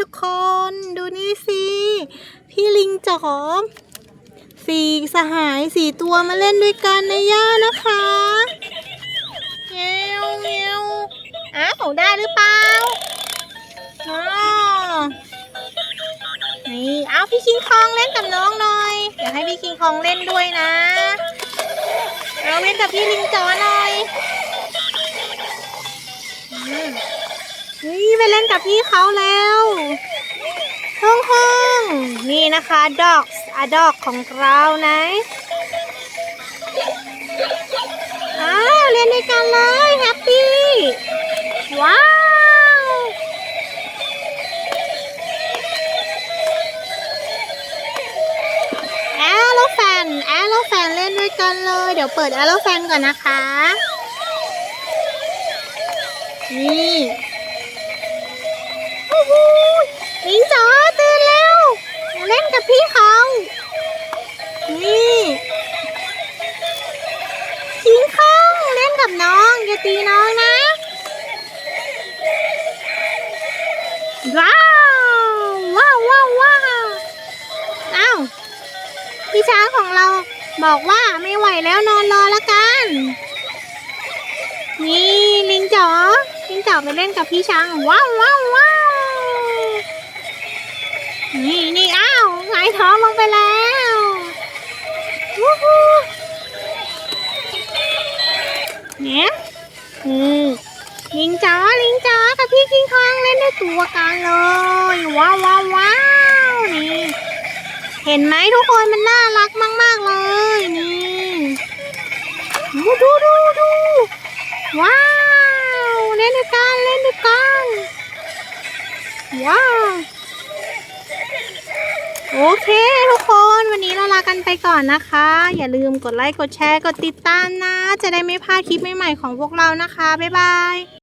ทุกคนดูนี่สิ พี่ลิงจอมสี่สหายสี่ตัวมาเล่นด้วยกันในย่านะคะเงี้ยวเงี้ยวอ้าวได้หรือเปล่าอ๋อนี่เอาพี่คิงคองเล่นกับน้องหน่อยเดี๋ยวให้พี่คิงคองเล่นด้วยนะ เอาเล่นกับพี่ลิงจอหน่อย กับพี่เขาแล้วห้องห้องนี่นะคะ dogs อะดอกของเรานะอ้าวเล่นด้วยกันเลยแฮปปี้ว้าวแอโรแฟนแอโรแฟนเล่นด้วยกันเลย เดี๋ยวเปิดแอโรแฟนก่อนนะคะนี่ โอ้โหลิงจ๋อตื่นแล้วมาเล่นกับพี่เขานี่คิงคองเล่นกับน้องอย่าตีน้องนะว้าวว้าวว้าวว้าวอ้าวพี่ช้างของเราบอกว่าไม่ไหวแล้วนอนรอล้วกัน นี่ลิงจ๋อลิงจ๋อไปเล่นกับพี่ช้างว้าวว้าวว้าว ท้องลงไปแล้ววู้ฮู้เนี่ยอืมลิงจ๋อลิงจ๋อกับพี่คิงคองเล่นด้ตัวกันเลยว้าวว้าวว้าวนี่เห็นไหมทุกคนมันน่ารักมาก ๆ เลยนี่ดูดูดูดูว้าว เล่นด้วยกันเล่นด้วยกันว้าว โอเคทุกคนวันนี้เราลากันไปก่อนนะคะ อย่าลืมกดไลค์กดแชร์กดติดตามนะ จะได้ไม่พลาดคลิปใหม่ๆของพวกเรานะคะ บ๊ายบาย